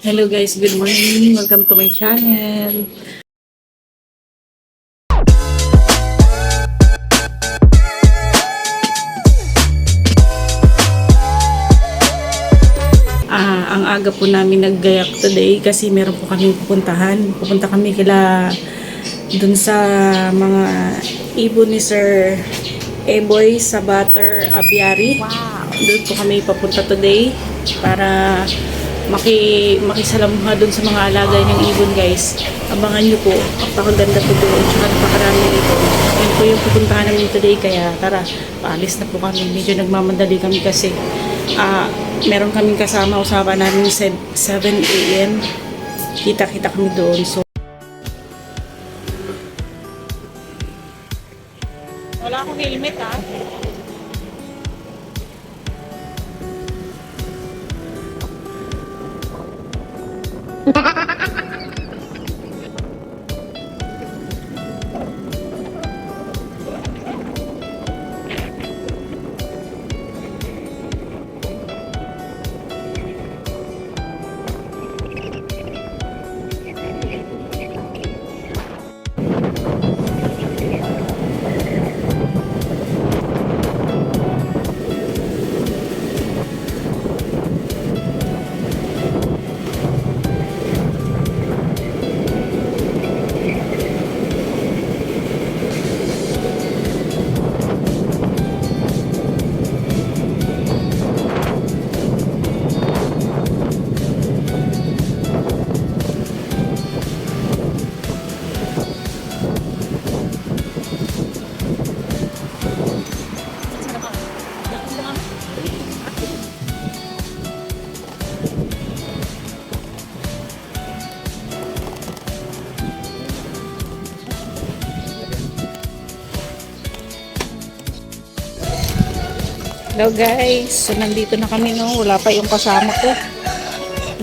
Hello guys, good morning. Welcome to my channel. Ah, ang aga po namin naggayak today kasi meron po kaming pupuntahan. Pupunta kami kila dun sa mga ibon ni Sir Eboy sa Butter Aviary. Wow. Doon po kami papunta today para maki makisalamuha doon sa mga alagay ng ibon guys. Abangan nyo po. Napakaganda po doon. Tsaka napakarami ito. Yan po yung pupuntahan namin today. Kaya tara, paalis na po kami. Medyo nagmamadali kami kasi ah meron kaming kasama. Usapan namin 7 a.m. Kita-kita kami doon. So, wala akong helmet ah. Hello guys, so nandito na kami no, wala pa yung kasama ko.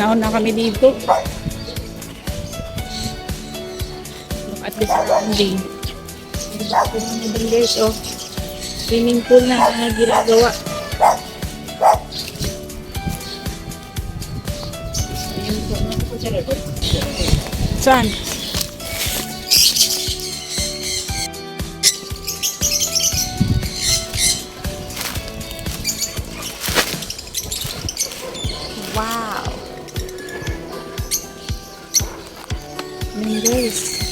Naon na kami dito. Look at the surrounding. Guys, oh. Swimming pool na na ginagawa. Saan? Ayun guys.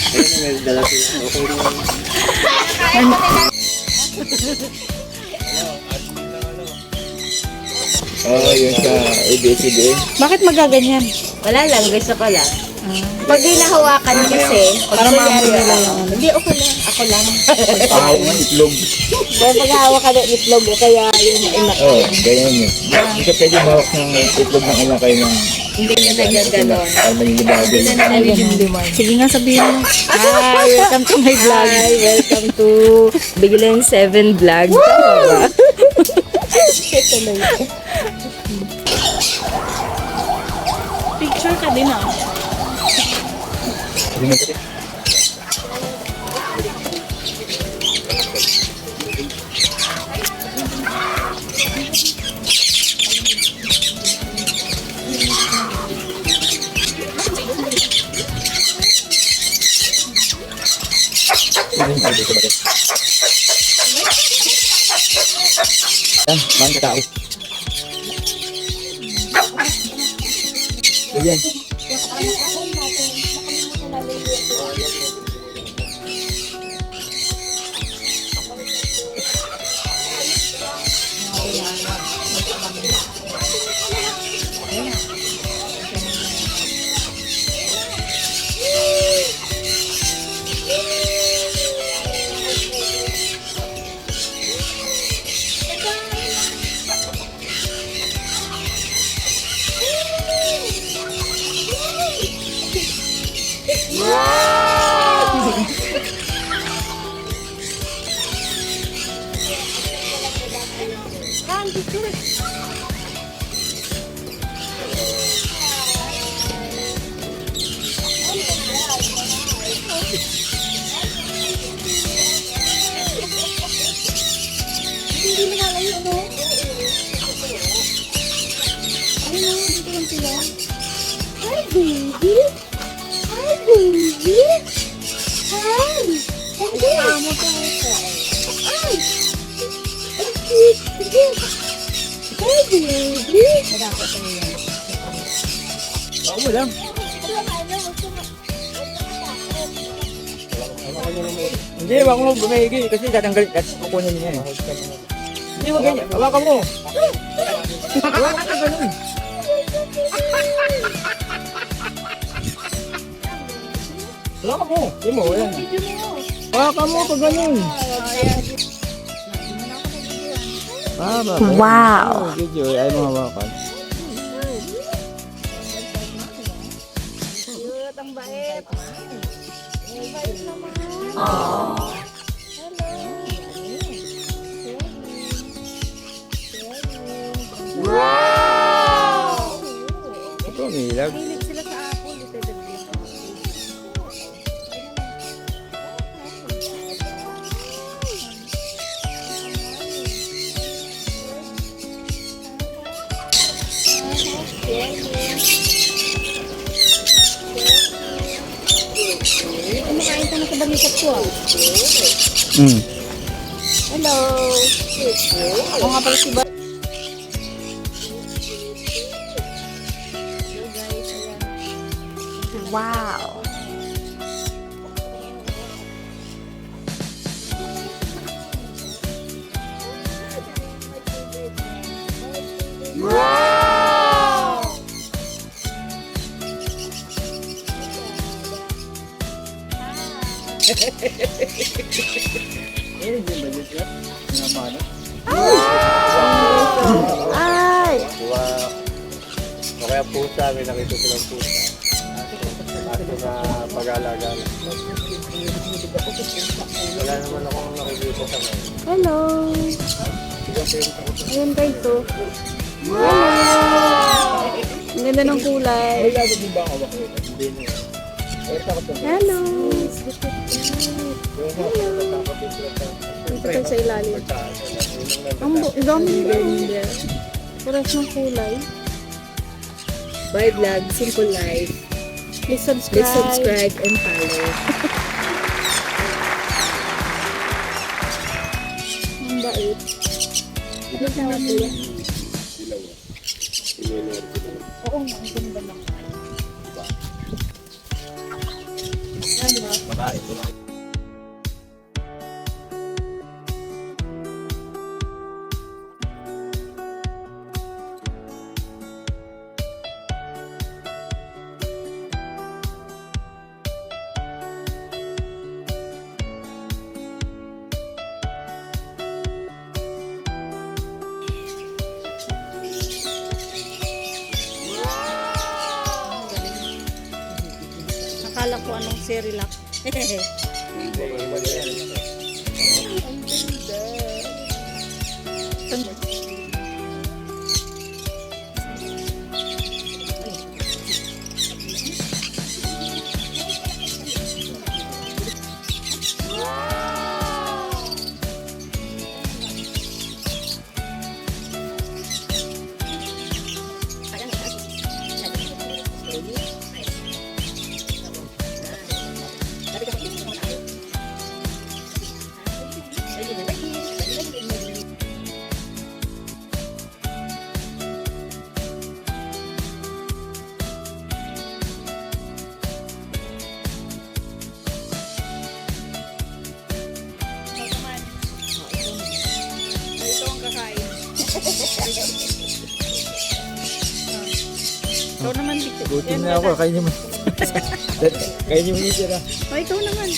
Kami alam. Oo, yun sa ABCD. Bakit magaganyan? Wala lang, gusto ko lang. Pag di nahawakan kasi, pag Para ano, yung ano. Hindi, ako lang. Ako lang. Pakaw ng itlog. Kaya pag hawak ka ng itlog, o kaya yung ina. Oo, oh, ganyan yun. Hindi ka pwede bawak ng itlog ng ilang kayo ng Hindi ka nagaganon. ay manilibago. Sige nga sabihin mo. Hi, welcome to my vlog. Hi, welcome to Biglan 7 Vlog. Tama ba? Ito na yun. Picture ka din ah. Ah, man ka tao. Ayan. Hi, baby. Hi, baby. Hi. Amo ko ito. Ay. Ang cute. Hi, baby. Ako mo lang. Hindi, wag mo bumigi kasi tatanggal at kukunin niya. Hindi, wag ganyan. Hawakan mo. Hawakan ka ganun. Hawakan mo. Hindi mo. Hawakan mo pag ganun. Ah? Wow. Video, ay mo hawakan. Ito, umilag. Hilig sila sa apple. Hmm. Hello. Ako nga pala si Ba. Wow. Eh, hindi ba yun siya? Naman. Ay! Wow. O kaya pusa, may nakita silang pusa. Aso na pag-alaga. Wala naman akong nakikita sa mga. Hello! Ayan guys, to. Hello! Ang ganda ng kulay. Ay, lalo din ba ako? Hindi na. Na. Hello! Dito tayo sa ilalim. Ang dami nila. Paras ng kulay. Bye vlog, simple life. Please subscribe. Please subscribe and follow. Ang bait. Ano sa mga yan? Oo nga, ang ganda lang. Akala ko anong Cerelac. Hehehe. Yan, na ako, kainin mo. kainin mo yung tira. Oh, ikaw naman.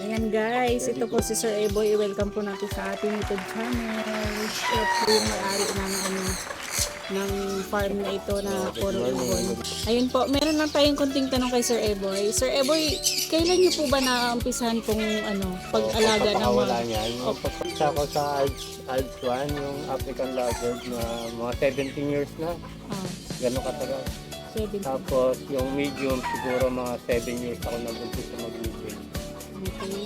Ayan guys, ito po si Sir Eboy. Welcome po natin sa ating YouTube channel. Siya po yung may-ari ng, ano, ng farm na ito na puro ibon. Ayun po, meron lang tayong konting tanong kay Sir Eboy. Sir Eboy, kailan niyo po ba naumpisahan pong ano, pag-alaga ng mga... niyan. Opo. Pagpapakita ko sa Alps, Alps 1, yung African Lovebird na mga 17 years na. Ah, Gano'ng katagal. 17. Tapos yung medium, siguro mga 7 years ako nag-umpisa mag-medium. Okay.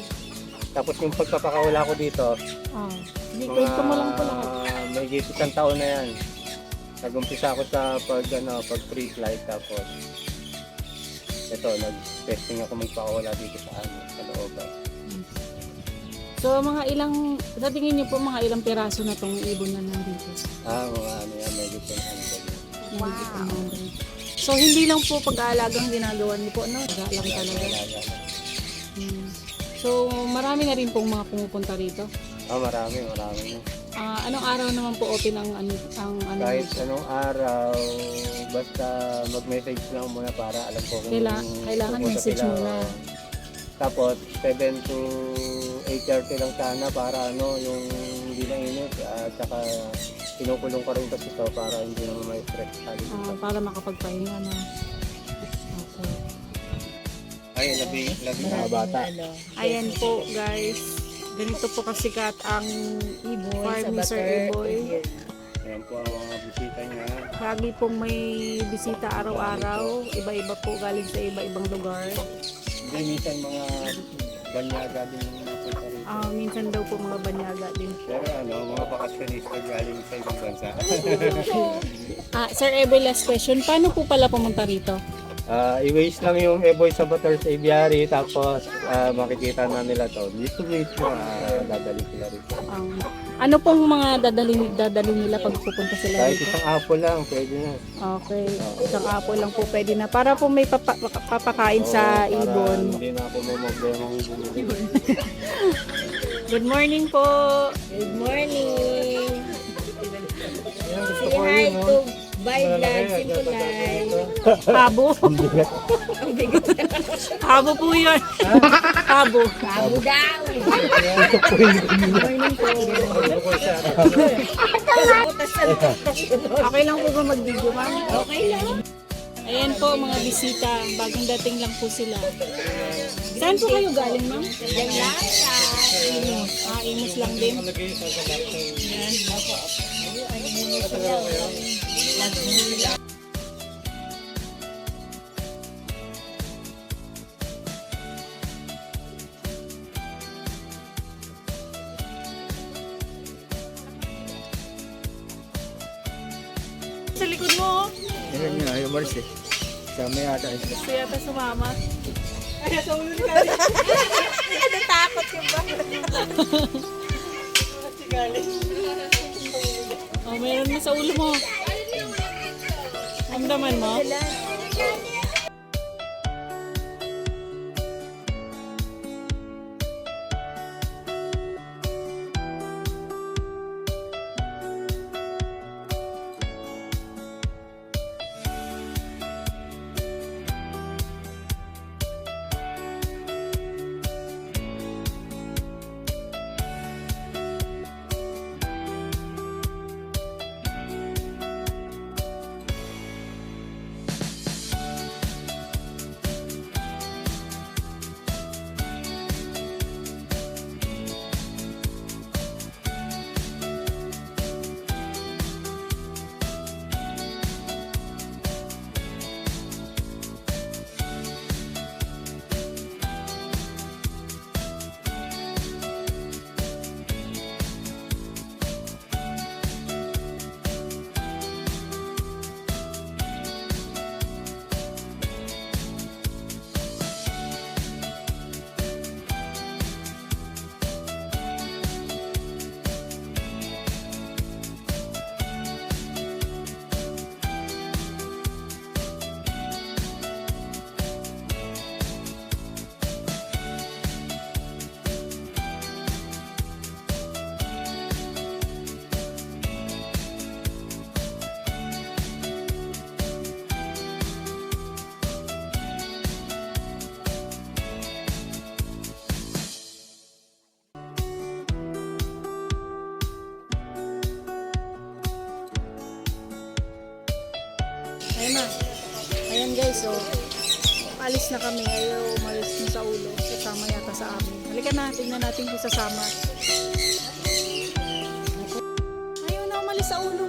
Tapos yung pagpapakawala ko dito, Ah, hindi, kwento mo lang lahat. may isang taon na yan. Nag-umpisa ako sa pag, ano, pag free flight tapos ito, nag-testing ako magpakawala dito sa ano, sa looban. So, mga ilang, sa tingin niyo po, mga ilang piraso na tong ibon na nandito? Ah, mga ano yan, medyo 100. Wow. So, hindi lang po pag-aalagang ginagawa niyo po, no? Alam talaga. Hmm. So, marami na rin pong mga pumupunta rito. Ah, marami, marami. Ah, anong araw naman po open ang, ang, ang ano? Kahit anong araw, basta mag-message lang muna para alam ko kung Kaila- kailangan pupunta message sila. muna. Tapos 7 to 8.30 lang sana para ano, yung hindi na init at saka kinukulong ko rin kasi ito para hindi naman may stress tayo. Ah, para makapagpahinga na. Okay. Ay, labi, labi mga bata. Ayan po, guys. Ganito po kasikat ang ibon farm sa ni Sir. Eboy. Ayan po ang mga bisita niya. Lagi pong may bisita araw-araw. Iba-iba po galing sa iba-ibang lugar. Hindi, minsan mga banyaga din. Ah, minsan daw po mga banyaga din. Pero ano, mga bakasyonista galing sa ibang bansa. Ah, Sir Eboy, last question. Paano po pala pumunta rito? Ah, i-waste lang yung Eboy sa Butters Aviary tapos ah, makikita na nila to. Dito mismo ah, dadali sila rito. Um, ano pong mga dadalhin, dadalhin nila pag pupunta sila Kahit dito? isang apple lang, pwede na. Okay, isang apple lang po pwede na. Para po may papa, papakain sa Oo, para ibon. Hindi na ako mamagdemang bumili. Good morning po! Good morning! Say hi to Bye Vlog, Simple Life. Habo. Ang bigat. Habo po yun. Habo. Bago daw. Okay lang po ba mag-video, ma'am? Okay lang. Ayan po mga bisita. Bagong dating lang po sila. Saan po kayo galing, ma'am? Yan lang sa Imus. Ah, Imus lang din. Sa likod mo, oh. Yan nga, yung Mars eh. Sa may ata eh. gusto yata sumama. Natakot yung ba? Oh, meron na sa ulo mo. Ramdaman mo? Ayan na. Ayan guys, so, alis na kami. Ayaw umalis mo sa ulo. Sasama yata sa amin. Halika na, tingnan natin kung sasama. Ayaw na umalis sa ulo